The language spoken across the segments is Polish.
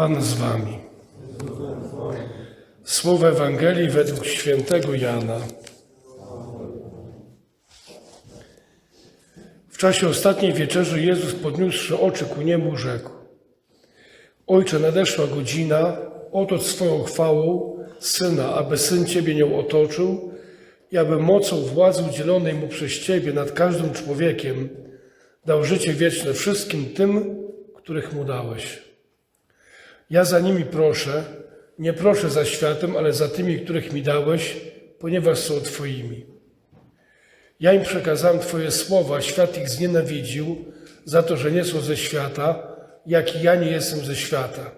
Pan z wami. Słowo Ewangelii według świętego Jana. W czasie ostatniej wieczerzy Jezus podniósłszy oczy ku niemu rzekł Ojcze, nadeszła godzina, otocz swoją chwałą Syna, aby Syn Ciebie nią otoczył i aby mocą władzy udzielonej Mu przez Ciebie nad każdym człowiekiem dał życie wieczne wszystkim tym, których Mu dałeś. Ja za nimi proszę, nie proszę za światem, ale za tymi, których mi dałeś, ponieważ są Twoimi. Ja im przekazałem Twoje słowa, świat ich znienawidził za to, że nie są ze świata, jak i ja nie jestem ze świata.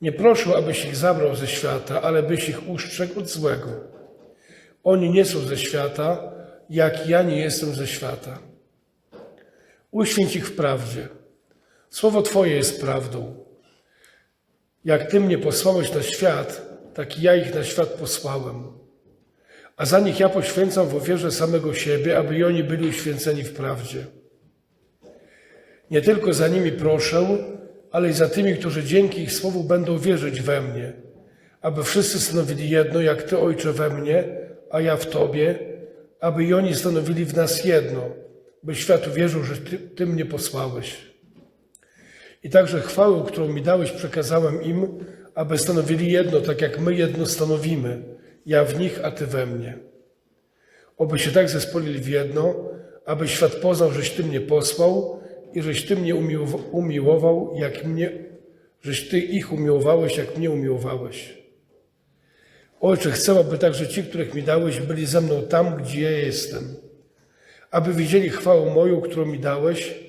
Nie proszę, abyś ich zabrał ze świata, ale byś ich ustrzegł od złego. Oni nie są ze świata, jak ja nie jestem ze świata. Uświęć ich w prawdzie. Słowo Twoje jest prawdą. Jak Ty mnie posłałeś na świat, tak ja ich na świat posłałem. A za nich ja poświęcam w ofierze samego siebie, aby i oni byli uświęceni w prawdzie. Nie tylko za nimi proszę, ale i za tymi, którzy dzięki ich słowu będą wierzyć we mnie, aby wszyscy stanowili jedno, jak Ty, Ojcze, we mnie, a ja w Tobie, aby i oni stanowili w nas jedno, by świat uwierzył, że Ty, ty mnie posłałeś. I także chwałę, którą mi dałeś, przekazałem im, aby stanowili jedno, tak jak my jedno stanowimy, ja w nich, a Ty we mnie. Oby się tak zespolili w jedno, aby świat poznał, żeś Ty mnie posłał i żeś Ty mnie umiłow- umiłował, jak mnie, żeś Ty ich umiłowałeś, jak mnie umiłowałeś. Ojcze, chcę, aby także ci, których mi dałeś, byli ze mną tam, gdzie ja jestem, aby widzieli chwałę moją, którą mi dałeś,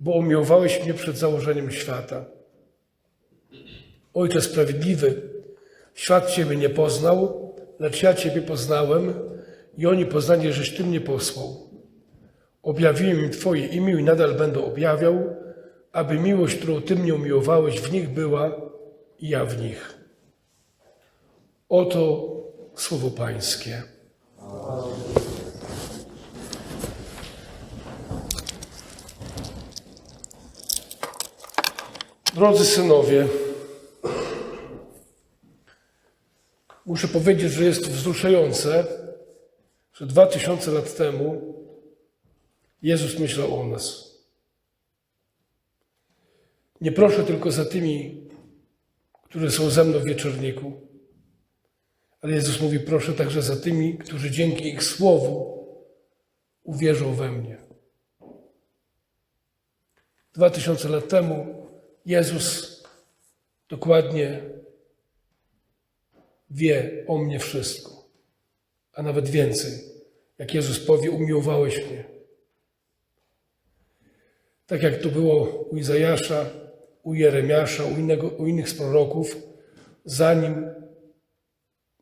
bo umiłowałeś mnie przed założeniem świata. Ojcze sprawiedliwy, świat Ciebie nie poznał, lecz ja Ciebie poznałem i oni poznali, żeś Ty mnie posłał. Objawiłem im Twoje imię i nadal będę objawiał, aby miłość, którą Ty mnie umiłowałeś, w nich była i ja w nich. Oto słowo Pańskie. Drodzy synowie, muszę powiedzieć, że jest wzruszające, że dwa tysiące lat temu Jezus myślał o nas. Nie proszę tylko za tymi, którzy są ze mną w wieczorniku, ale Jezus mówi, proszę także za tymi, którzy dzięki ich słowu uwierzą we mnie. Dwa tysiące lat temu Jezus dokładnie wie o mnie wszystko, a nawet więcej. Jak Jezus powie, umiłowałeś mnie. Tak jak to było u Izajasza, u Jeremiasza, u, innego, u innych z proroków, zanim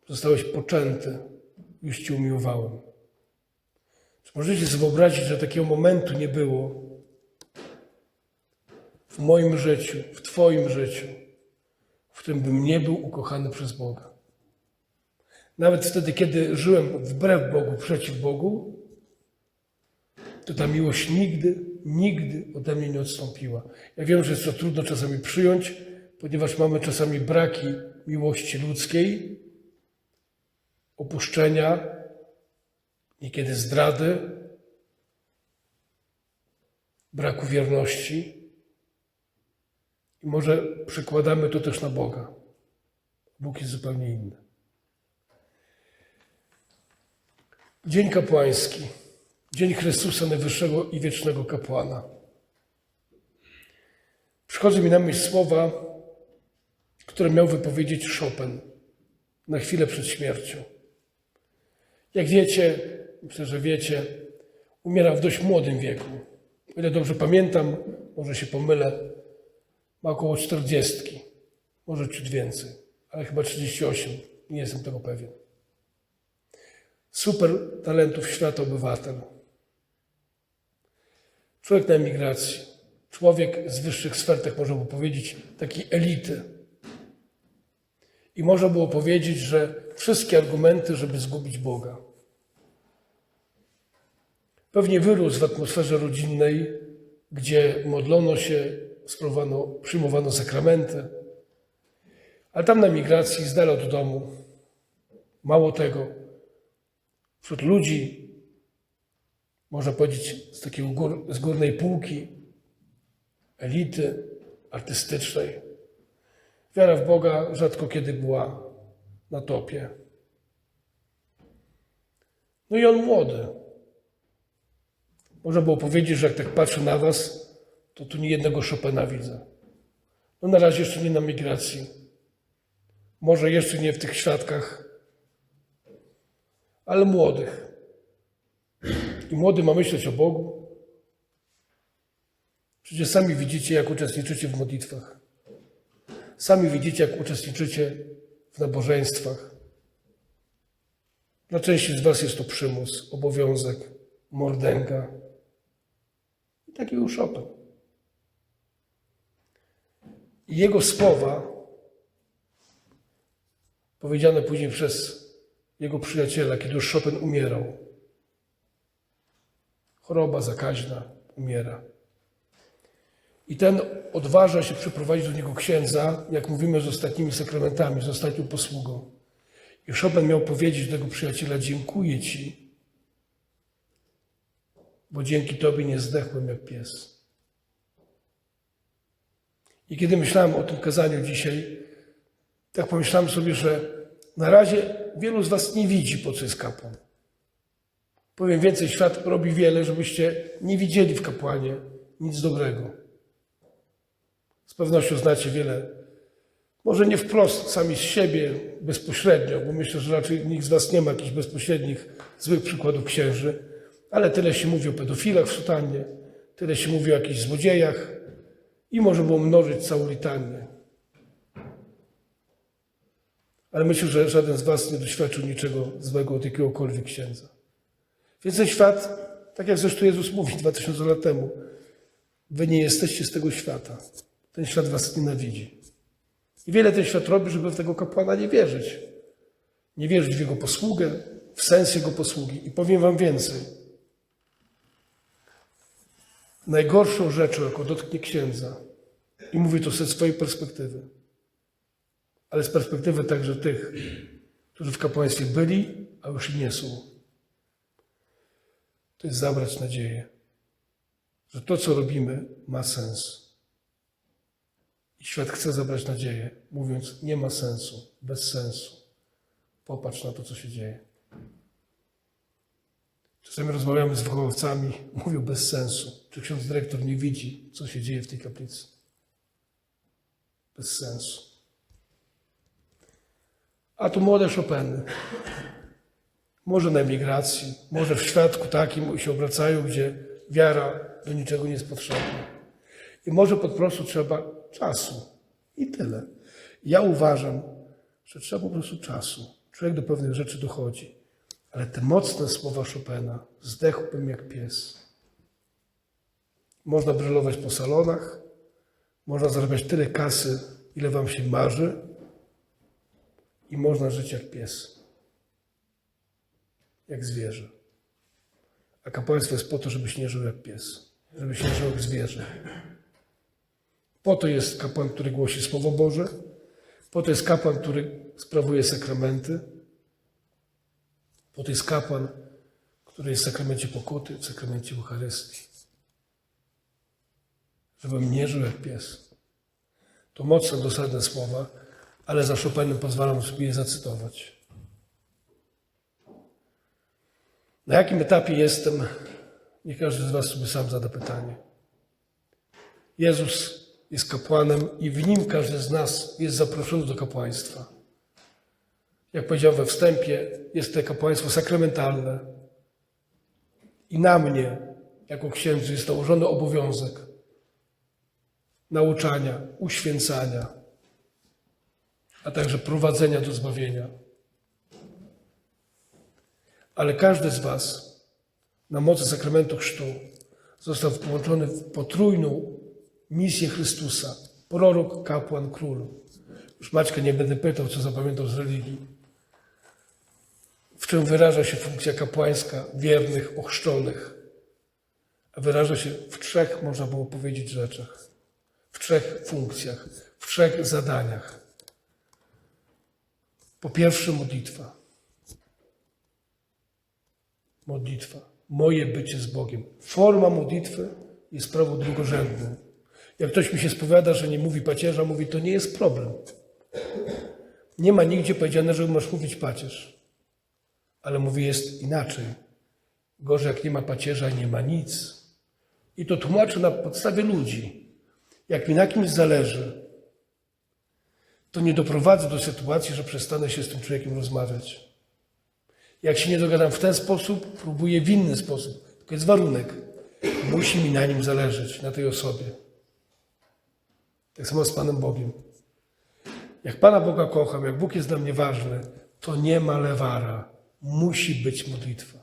zostałeś poczęty, już Ci umiłowałem. Czy możecie sobie wyobrazić, że takiego momentu nie było w moim życiu, w Twoim życiu, w którym bym nie był ukochany przez Boga? Nawet wtedy, kiedy żyłem wbrew Bogu, przeciw Bogu, to ta miłość nigdy, nigdy ode mnie nie odstąpiła. Ja wiem, że jest to trudno czasami przyjąć, ponieważ mamy czasami braki miłości ludzkiej, opuszczenia, niekiedy zdrady, braku wierności. I może przekładamy to też na Boga. Bóg jest zupełnie inny. Dzień kapłański, Dzień Chrystusa Najwyższego i Wiecznego Kapłana. Przychodzą mi na myśl słowa, które miał wypowiedzieć Chopin na chwilę przed śmiercią. Jak wiecie, myślę, że wiecie, umiera w dość młodym wieku. O ile dobrze pamiętam, może się pomylę, ma około 40, może ciut więcej, ale chyba 38, nie jestem tego pewien. Super talentów świata obywatel. Człowiek na emigracji, człowiek z wyższych sfer, tak można było powiedzieć, takiej elity. I można było powiedzieć, że wszystkie argumenty, żeby zgubić Boga. Pewnie wyrósł w atmosferze rodzinnej, gdzie modlono się sprawowano, przyjmowano sakramenty. Ale tam na migracji, z dala od domu, mało tego, wśród ludzi, można powiedzieć, z takiej gór, z górnej półki, elity artystycznej, wiara w Boga rzadko kiedy była na topie. No i on młody. Można było powiedzieć, że jak tak patrzę na was, to tu nie jednego Chopina widzę. No na razie jeszcze nie na migracji. Może jeszcze nie w tych świadkach, ale młodych. I młody ma myśleć o Bogu. Przecież sami widzicie, jak uczestniczycie w modlitwach. Sami widzicie, jak uczestniczycie w nabożeństwach. Dla części z Was jest to przymus, obowiązek, mordęga. I taki był Chopin. Jego słowa, powiedziane później przez jego przyjaciela, kiedy już Chopin umierał. Choroba zakaźna, umiera. I ten odważa się przyprowadzić do niego księdza, jak mówimy, z ostatnimi sakramentami, z ostatnią posługą. I Chopin miał powiedzieć do tego przyjaciela: Dziękuję ci, bo dzięki tobie nie zdechłem jak pies. I kiedy myślałem o tym kazaniu dzisiaj, tak pomyślałem sobie, że na razie wielu z Was nie widzi, po co jest kapłan. Powiem więcej, świat robi wiele, żebyście nie widzieli w kapłanie nic dobrego. Z pewnością znacie wiele, może nie wprost, sami z siebie, bezpośrednio, bo myślę, że raczej nikt z Was nie ma jakichś bezpośrednich, złych przykładów księży, ale tyle się mówi o pedofilach w sutannie, tyle się mówi o jakichś złodziejach i może było mnożyć całą litanię. Ale myślę, że żaden z Was nie doświadczył niczego złego od jakiegokolwiek księdza. Więc ten świat, tak jak zresztą Jezus mówi 2000 lat temu, Wy nie jesteście z tego świata. Ten świat Was nienawidzi. I wiele ten świat robi, żeby w tego kapłana nie wierzyć. Nie wierzyć w jego posługę, w sens jego posługi. I powiem Wam więcej. Najgorszą rzeczą, jaką dotknie księdza, i mówię to ze swojej perspektywy, ale z perspektywy także tych, którzy w kapłaństwie byli, a już nie są, to jest zabrać nadzieję, że to, co robimy, ma sens. I świat chce zabrać nadzieję, mówiąc, nie ma sensu, bez sensu. Popatrz na to, co się dzieje. Czasami rozmawiamy z wychowawcami, mówią bez sensu. Czy ksiądz dyrektor nie widzi, co się dzieje w tej kaplicy? Bez sensu. A tu młode Chopiny. Może na emigracji, może w świadku takim się obracają, gdzie wiara do niczego nie jest potrzebna. I może po prostu trzeba czasu. I tyle. Ja uważam, że trzeba po prostu czasu. Człowiek do pewnych rzeczy dochodzi. Ale te mocne słowa Chopina, zdechłbym jak pies. Można brylować po salonach, można zarabiać tyle kasy, ile wam się marzy i można żyć jak pies. Jak zwierzę. A kapłaństwo jest po to, żebyś nie żył jak pies, żebyś nie żył jak zwierzę. Po to jest kapłan, który głosi Słowo Boże, po to jest kapłan, który sprawuje sakramenty, po to jest kapłan, który jest w sakramencie pokuty, w sakramencie Eucharystii. Żebym nie żył jak pies. To mocne, dosadne słowa, ale za Chopinem pozwalam sobie je zacytować. Na jakim etapie jestem? Niech każdy z Was sobie sam zada pytanie. Jezus jest kapłanem i w nim każdy z nas jest zaproszony do kapłaństwa. Jak powiedziałem we wstępie, jest to kapłaństwo sakramentalne. I na mnie, jako księdzu, jest nałożony obowiązek nauczania, uświęcania, a także prowadzenia do zbawienia. Ale każdy z Was na mocy sakramentu chrztu został połączony w potrójną misję Chrystusa. Prorok, kapłan, król. Już Maćka nie będę pytał, co zapamiętał z religii. Czym wyraża się funkcja kapłańska wiernych, ochrzczonych. A wyraża się w trzech, można było powiedzieć, rzeczach. W w trzech funkcjach, w trzech zadaniach. Po pierwsze, modlitwa. Modlitwa. Moje bycie z Bogiem. Forma modlitwy jest sprawą drugorzędną. Jak ktoś mi się spowiada, że nie mówi pacierza, mówi, to nie jest problem. Nie ma nigdzie powiedziane, że masz mówić pacierz. Ale mówi, jest inaczej. Gorzej, jak nie ma pacierza, nie ma nic. I to tłumaczę na podstawie ludzi. Jak mi na kimś zależy, to nie doprowadzę do sytuacji, że przestanę się z tym człowiekiem rozmawiać. Jak się nie dogadam w ten sposób, próbuję w inny sposób. Tylko jest warunek. Musi mi na nim zależeć, na tej osobie. Tak samo z Panem Bogiem. Jak Pana Boga kocham, jak Bóg jest dla mnie ważny, to nie ma lewara. Musi być modlitwa.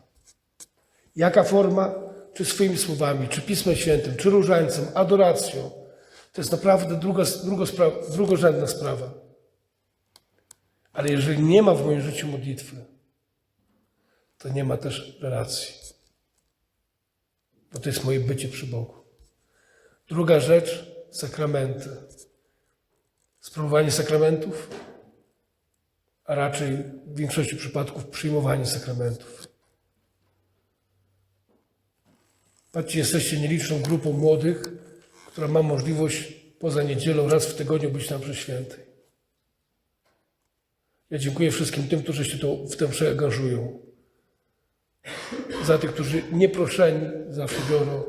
Jaka forma? Czy swoimi słowami, czy Pismem Świętym, czy różańcem, adoracją. To jest naprawdę druga, drugo spra- drugorzędna sprawa. Ale jeżeli nie ma w moim życiu modlitwy, to nie ma też relacji. Bo to jest moje bycie przy Bogu. Druga rzecz, sakramenty. Sprawowanie sakramentów, a raczej w większości przypadków przyjmowanie sakramentów. Patrzcie, jesteście nieliczną grupą młodych, która ma możliwość poza niedzielą raz w tygodniu być na mszy świętej. Ja dziękuję wszystkim tym, którzy się to, w tym przeangażują. Za tych, którzy nieproszeni zawsze biorą,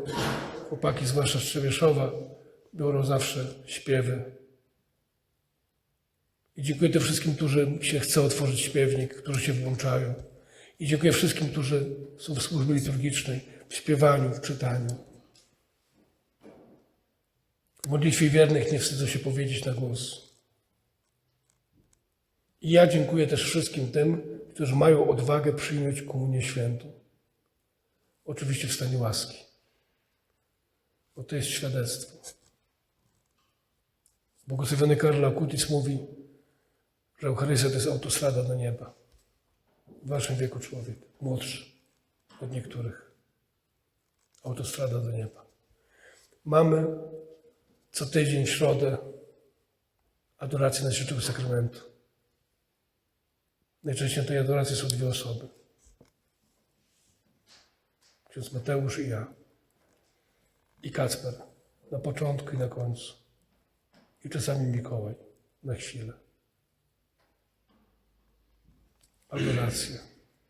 chłopaki zwłaszcza z Trzebieszowa, biorą zawsze śpiewy. I dziękuję tym wszystkim, którzy się chce otworzyć śpiewnik, którzy się włączają. I dziękuję wszystkim, którzy są w służbie liturgicznej, w śpiewaniu, w czytaniu. W modlitwie wiernych nie wstydzę się powiedzieć na głos. I ja dziękuję też wszystkim tym, którzy mają odwagę przyjąć komunię świętą. Oczywiście w stanie łaski. Bo to jest świadectwo. Błogosławiony Karol Akutis mówi, że Eucharystia to jest autostrada do nieba. W waszym wieku człowiek, młodszy od niektórych. Autostrada do nieba. Mamy co tydzień w środę adorację Najświętszego Sakramentu. Najczęściej na tej adoracji są dwie osoby. Ksiądz Mateusz i ja. I Kacper. Na początku i na końcu. I czasami Mikołaj. Na chwilę. Adoracja.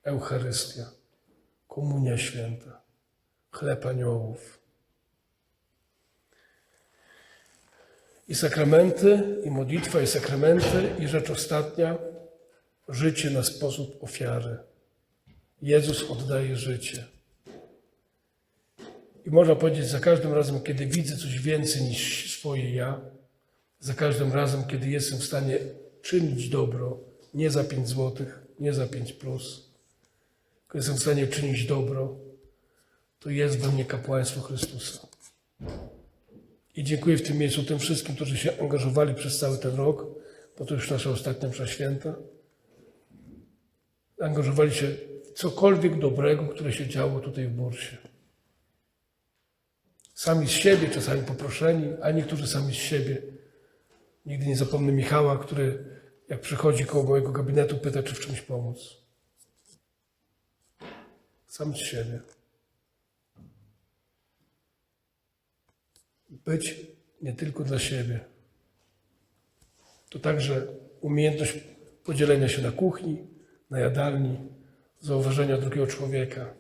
Eucharystia. Komunia Święta. Chleb aniołów. I sakramenty, i modlitwa, i sakramenty, i rzecz ostatnia, życie na sposób ofiary. Jezus oddaje życie. I można powiedzieć, za każdym razem, kiedy widzę coś więcej niż swoje ja, za każdym razem, kiedy jestem w stanie czynić dobro, nie za 5 złotych, nie za 5 plus, tylko jestem w stanie czynić dobro, to jest we mnie kapłaństwo Chrystusa. I dziękuję w tym miejscu tym wszystkim, którzy się angażowali przez cały ten rok, bo to już nasza ostatnia msza święta. Angażowali się w cokolwiek dobrego, które się działo tutaj w Bursie. Sami z siebie, czasami poproszeni, a niektórzy sami z siebie. Nigdy nie zapomnę Michała, który jak przychodzi koło mojego gabinetu, pyta, czy w czymś pomóc. Sam z siebie. Być nie tylko dla siebie. To także umiejętność podzielenia się na kuchni, na jadalni, zauważenia drugiego człowieka.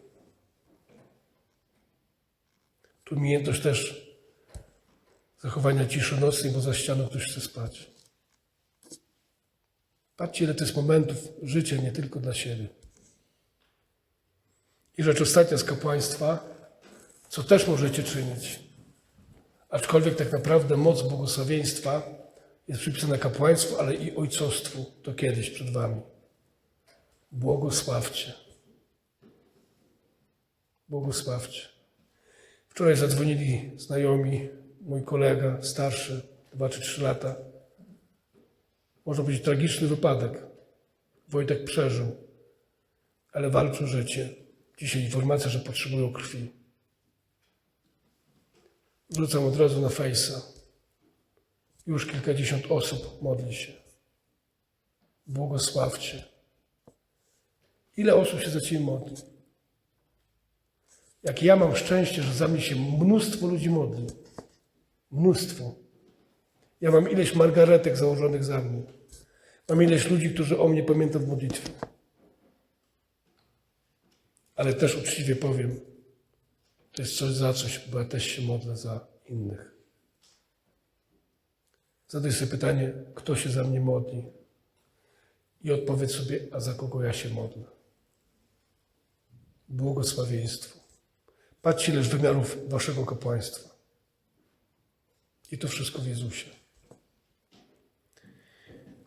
Tu umiejętność też zachowania ciszy nocnej, bo za ścianą ktoś chce spać. Patrzcie, ile to jest momentów życia nie tylko dla siebie. I rzecz ostatnia z kapłaństwa, co też możecie czynić. Aczkolwiek tak naprawdę moc błogosławieństwa jest przypisana kapłaństwu, ale i ojcostwu. To kiedyś przed wami. Błogosławcie. Błogosławcie. Wczoraj zadzwonili znajomi, mój kolega starszy, dwa czy trzy lata. Można powiedzieć tragiczny wypadek. Wojtek przeżył, ale walczy o życie. Dzisiaj informacja, że potrzebują krwi. Wrzucam od razu na fejsa. Już kilkadziesiąt osób modli się. Błogosławcie. Ile osób się za Ciebie modli? Jak ja mam szczęście, że za mnie się mnóstwo ludzi modli. Mnóstwo. Ja mam ileś margaretek założonych za mnie. Mam ileś ludzi, którzy o mnie pamiętają w modlitwie. Ale też uczciwie powiem, to jest coś za coś, bo ja też się modlę za innych. Zadaj sobie pytanie, kto się za mnie modli i odpowiedz sobie, a za kogo ja się modlę. Błogosławieństwo. Patrzcie, ileż wymiarów waszego kapłaństwa. I to wszystko w Jezusie.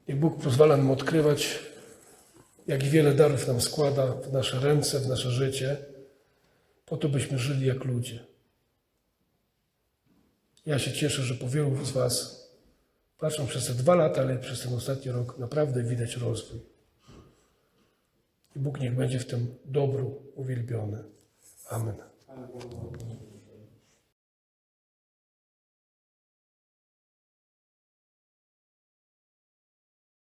Niech Bóg pozwala nam odkrywać, jak wiele darów nam składa w nasze ręce, w nasze życie, po to, byśmy żyli jak ludzie. Ja się cieszę, że po wielu z Was, patrzą przez te dwa lata, ale przez ten ostatni rok, naprawdę widać rozwój. I Bóg niech będzie w tym dobru uwielbiony. Amen.